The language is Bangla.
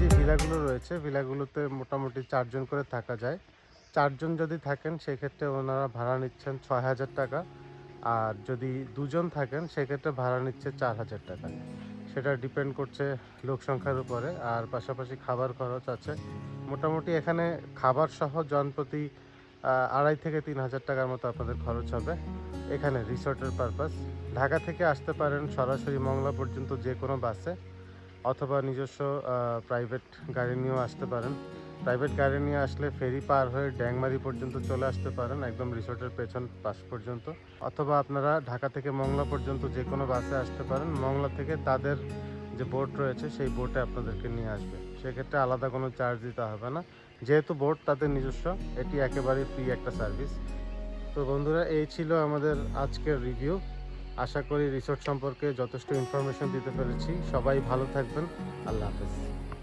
রয়েছে, ভিলাগুলোতে মোটামুটি চারজন করে থাকা যায়। চারজন যদি থাকেন, সেক্ষেত্রে ওনারা ভাড়া নিচ্ছেন ছয় হাজার টাকা। আর যদি দুজন থাকেন, সেক্ষেত্রে ভাড়া নিচ্ছে চার হাজার টাকা। সেটা ডিপেন্ড করছে লোক সংখ্যার উপরে। আর পাশাপাশি খাবার খরচ আছে। মোটামুটি এখানে খাবার সহ জনপ্রতি আড়াই থেকে তিন হাজার টাকার মতো আপনাদের খরচ হবে। এখানে রিসোর্টের পারপাস। ঢাকা থেকে আসতে পারেন সরাসরি মংলা পর্যন্ত যে কোনো বাসে। অথবা নিজস্ব প্রাইভেট গাড়ি নিয়েও আসতে পারেন। প্রাইভেট গাড়ি নিয়ে আসলে ফেরি পার হয়ে ড্যাংমারি পর্যন্ত চলে আসতে পারেন, একদম রিসোর্টের পেছন পাশ পর্যন্ত। অথবা আপনারা ঢাকা থেকে মংলা পর্যন্ত যে কোনো বাসে আসতে পারেন। মংলা থেকে তাদের যে বোট রয়েছে, সেই বোটে আপনাদেরকে নিয়ে আসবে। সেক্ষেত্রে আলাদা কোনো চার্জ দিতে হবে না। যেহেতু বোট তাদের নিজস্ব, এটি একেবারে ফ্রি একটা সার্ভিস তো বন্ধুরা, এই ছিল আমাদের আজকের রিভিউ আশা করি রিসোর্ট সম্পর্কে যথেষ্ট ইনফরমেশন দিতে পেরেছি। সবাই ভালো থাকবেন। আল্লাহ হাফেজ।